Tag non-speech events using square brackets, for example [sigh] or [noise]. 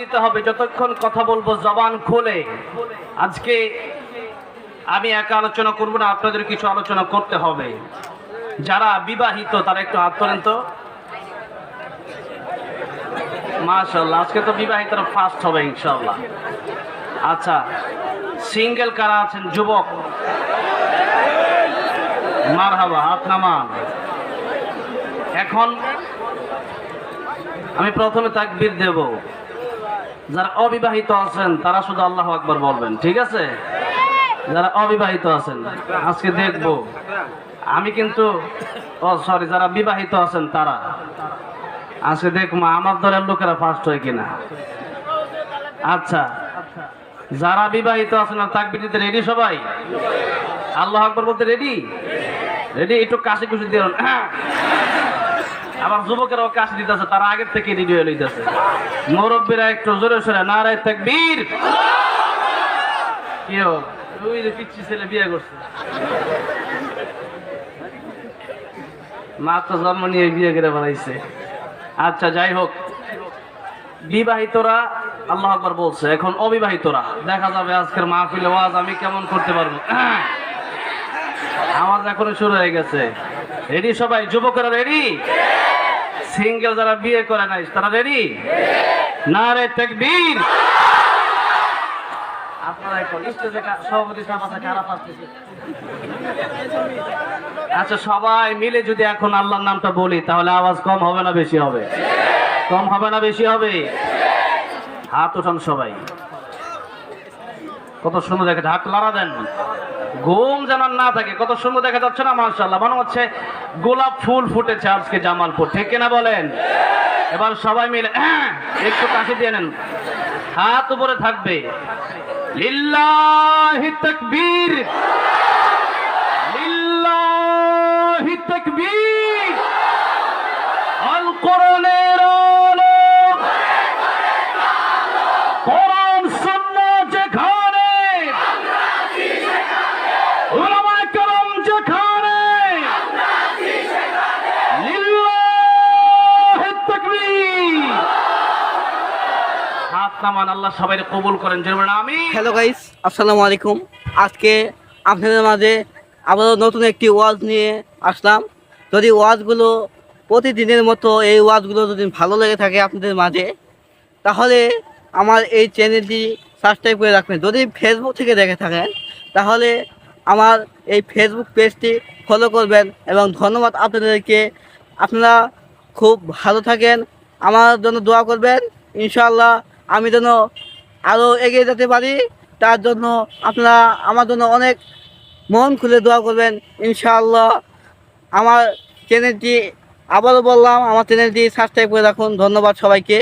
দিতে হবে, যতক্ষণ কথা বলব জবান খোলে। আজকে আমি একা আলোচনা করব না, আপনাদের কিছু আলোচনা করতে হবে। যারা বিবাহিত, তারা একটু হাত তোলেন তো। মাশাল্লাহ আজকে তো বিবাহিতরা ফার্স্ট হবে ইনশাল্লাহ আচ্ছা সিঙ্গেল কারা আছেন? যুবক। মার হাবা হাত নামান। এখন আমি প্রথমে তাকবীর দেব। যারা অবিবাহিত আছেন, তারা শুধু আল্লাহ আকবার বলবেন, ঠিক আছে? যারা অবিবাহিত আছেন, আজকে দেখব। আমি কিন্তু, ও সরি যারা বিবাহিত আছেন, তারা। আজকে দেখব আমার দলের লোকেরা ফার্স্ট হয় কিনা। আচ্ছা যারা বিবাহিত আছেন, আর তাকবীর দিতে রেডি সবাই? আল্লাহ আকবর বলতে রেডি রেডি একটু কাশি কুশি দিল আবার যুবকেরাও কাশি দিতেছে, তারা আগের থেকে রেডি হয়ে লইতেছে। মুরব্বীরা একটু জোরে সরে, নারায় তাকবীর। কি? ওই যে পিচ্ছি ছেলে বিয়ে করছে। মা তো জন্ম নিয়ে বিয়ে করে বানাইছে আচ্ছা যাই হোক। বিবাহিতরা, আল্লাহ আকবার বলছে, এখন অবিবাহিতরা। দেখা যাবে আজকের মাহফিলে ওয়াজ আমি কেমন করতে পারব। [clears throat] আওয়াজ এখনও শুরু হয়ে গেছে। রেডি সবাই? যুবকেরা রেডি সিঙ্গেল যারা বিয়ে করে নাই, তারা রেডি না রে তেকবীর আচ্ছা সবাই মিলে যদি এখন আল্লাহর নামটা বলি, তাহলে আওয়াজ কম হবে না বেশি হবে? কম হবে না বেশি হবে? হাত উঠান সবাই। কত সুন্দর দেখে হাত লাড়া দেন। ঘুম যেন না থাকে, কত সুন্দর দেখা যাচ্ছে না মার্শাল্লাহ মনে হচ্ছে গোলাপ ফুল ফুটেছে আজকে জামালপুর। ঠিক কিনা বলেন? এবার সবাই মিলে, [clears throat] একটু কাশি দিয়ে নেন। হাত উপরে থাকবে। লিল্লাহি তাকবীর। আল্লাহ সবাই কবুল করেন আমি হ্যালো গাইস আসসালামু আলাইকুম। আজকে আপনাদের মাঝে আবারও নতুন একটি ওয়াজ নিয়ে আসলাম। যদি ওয়াজগুলো প্রতিদিনের মতো, এই ওয়াজগুলো যদি ভালো লেগে থাকে আপনাদের মাঝে, তাহলে আমার এই চ্যানেলটি সাবস্ক্রাইব করে রাখবেন। যদি ফেসবুক থেকে দেখে থাকেন, তাহলে আমার এই ফেসবুক পেজটি ফলো করবেন এবং ধন্যবাদ আপনাদেরকে। আপনারা খুব ভালো থাকেন। আমার জন্য দোয়া করবেন। ইনশাআল্লাহ আমি যেন আরও এগিয়ে যেতে পারি, তার জন্য আপনারা আমার জন্য অনেক মন খুলে দোয়া করবেন। ইনশাআল্লাহ আমার চ্যানেলটি আবারও বললাম, আমার চ্যানেলটি সাবস্ক্রাইব করে রাখুন। ধন্যবাদ সবাইকে।